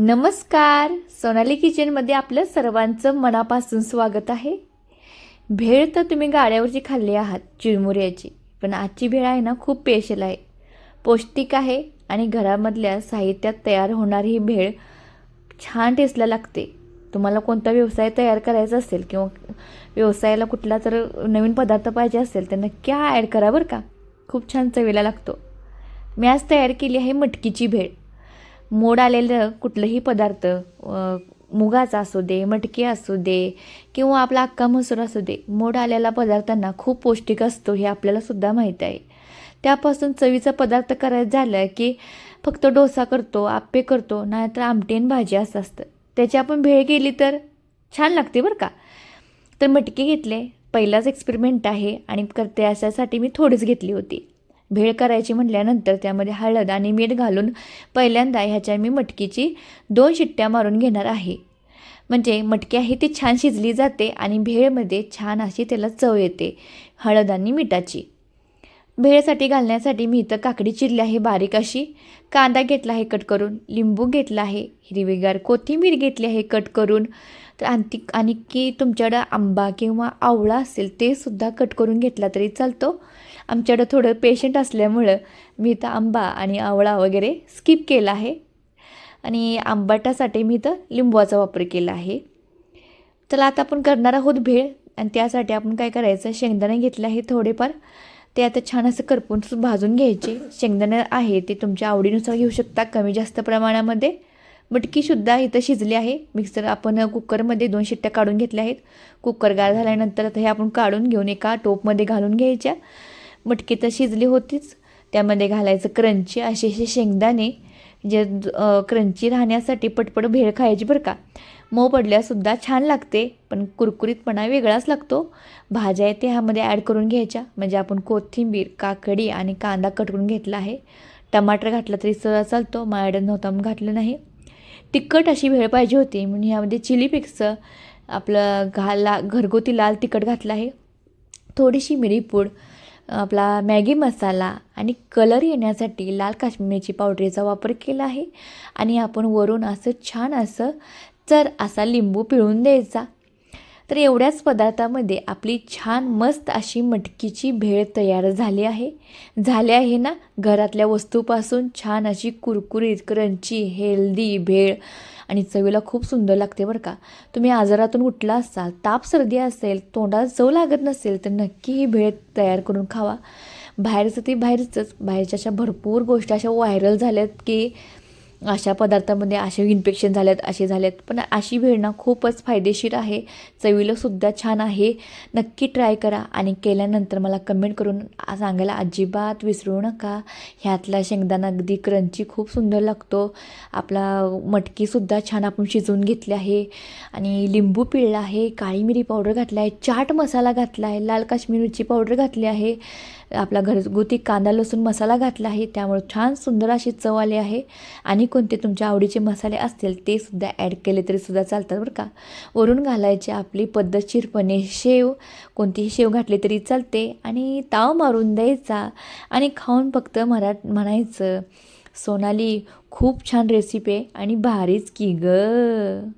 नमस्कार. सोनाली किचनमध्ये आपलं सर्वांचं मनापासून स्वागत आहे. भेळ तर तुम्ही गाड्यावरची खाल्ली आहात चिरमुऱ्याची पण आजची भेळ आहे ना खूप स्पेशल आहे. पौष्टिक आहे आणि घरामधल्या साहित्यात तयार होणारी ही भेळ छान टेस्टला लागते. तुम्हाला कोणता व्यवसाय तयार करायचा असेल किंवा व्यवसायाला कुठला तर नवीन पदार्थ पाहिजे असेल तर नक्की हा ॲड करा बरं का. खूप छान चवीला लागतो. मी आज तयार केली आहे मटकीची भेळ. मोड आलेलं कुठलंही पदार्थ मुगाचा असू दे मटकी असू दे किंवा आपला अक्का मसूर असू दे मोड आलेला पदार्थांना खूप पौष्टिक असतो हे आपल्याला सुद्धा माहीत आहे. त्यापासून चवीचा पदार्थ करायचं झालं की फक्त डोसा करतो आप्पे करतो नाहीतर आमटी आणि भाजी असं असतं. त्याची आपण भेळ केली तर छान लागते बरं का? तर मटकी घेतले पहिलाच एक्सपेरिमेंट आहे आणि करते अशासाठी मी थोडीच घेतली होती. भेळ करायची म्हटल्यानंतर त्यामध्ये हळद आणि मीठ घालून पहिल्यांदा ह्याच्या मी मटकीची दोन शिट्ट्या मारून घेणार आहे. म्हणजे मटकी आहे ती छान शिजली जाते आणि भेळमध्ये छान अशी त्याला चव येते हळद आणि मिठाची. भेळसाठी घालण्यासाठी मी इथं काकडी चिरली आहे बारीक अशी कांदा घेतला आहे कट करून लिंबू घेतला आहे हिरवीगार कोथिंबीर घेतली आहे कट करून तर आणखी आणखी की तुमच्याकडं आंबा किंवा आवळा असेल ते सुद्धा कट करून घेतला तरी चालतो. आमच्याकडं थोडं पेशंट असल्यामुळं मी इथं आंबा आणि आवळा वगैरे स्किप केला आहे. आणि आंबाटासाठी मी इथं लिंबूचा वापर केला आहे. चला आता आपण करणार आहोत भेळ. आणि त्यासाठी आपण काय करायचं? शेंगदाणे घेतले आहे थोडेफार. ते आता छान असं करपून सु- भाजून घ्यायचे. शेंगदाणे आहे ते तुमच्या आवडीनुसार घेऊ शकता कमी जास्त प्रमाणामध्ये. मटकीसुद्धा इथं शिजली आहे. मिक्सर आपण कुकरमध्ये दोन शिट्ट्या काढून घेतल्या आहेत. कुकर गार झाल्यानंतर आता हे आपण काढून घेऊन एका टोपमध्ये घालून घ्यायच्या. मटकी तर शिजली होतीच. त्यामध्ये घालायचं क्रंची असे असे शेंगदाणे जे क्रंची राहण्यासाठी पटपट भेळ खायची बरं का. मऊ पडल्यासुद्धा छान लागते पण कुरकुरीतपणा वेगळाच लागतो. भाज्या आहे ते ह्यामध्ये ॲड करून घ्यायच्या. म्हणजे आपण कोथिंबीर काकडी आणि कांदा कट करून घेतला आहे. टमाटर घातला तरी सरळ चालतो मायडन नव्हता मग घातलं नाही. तिखट अशी भेळ पाहिजे होती म्हणून ह्यामध्ये चिली फ्लेक्स आपलं घाला घरगुती लाल तिखट घातलं आहे. थोडीशी मिरीपूड आपला मॅगी मसाला आणि कलर येण्यासाठी लाल काश्मीरची पावडरीचा वापर केला आहे. आणि आपण वरून असं छान असं जर असा लिंबू पिळून द्यायचा. तर एवढ्याच पदार्थामध्ये आपली छान मस्त अशी मटकीची भेळ तयार झाली आहे. झाली आहे ना? घरातल्या वस्तूपासून छान अशी कुरकुरीत क्रंची हेल्दी भेळ आणि चवीला खूप सुंदर लागते बरं का. तुम्ही आजारातून उठला असाल ताप सर्दी असेल तोंडात चव लागत नसेल तर नक्की ही भेळ तयार करून खावा. बाहेरचं ती बाहेरचंच बाहेरच्या अशा भरपूर गोष्टी अशा व्हायरल झाल्यात की अशा पदार्थामध्ये असे इन्फेक्शन झाल्यात असे झाल्यात पण अशी भेळ ना खूपच फायदेशीर आहे. चवीलंसुद्धा छान आहे. नक्की ट्राय करा आणि केल्यानंतर मला कमेंट करून सांगायला अजिबात विसरू नका. ह्यातला शेंगदाणा अगदी क्रंची खूप सुंदर लागतो. आपला मटकीसुद्धा छान आपण शिजवून घेतली आहे. आणि लिंबू पिळला आहे काळी मिरी पावडर घातला आहे चाट मसाला घातला आहे लाल काश्मीर मिरची पावडर घातली आहे. आपला घरगुती कांदा लसूण मसाला घातला आहे. त्यामुळे छान सुंदर अशी चव आली आहे. आणि कोणते तुमच्या आवडीचे मसाले असतील ते सुद्धा ॲड केले तरी सुद्धा चालतात बरं का. वरून घालायचे आपली पद्धतशीरपणे शेव. कोणतीही शेव घातली तरी चालते. आणि ताव मारून द्यायचा. आणि खाऊन फक्त मरा म्हणायचं सोनाली खूप छान रेसिपी आहे. आणि भारीच की ग.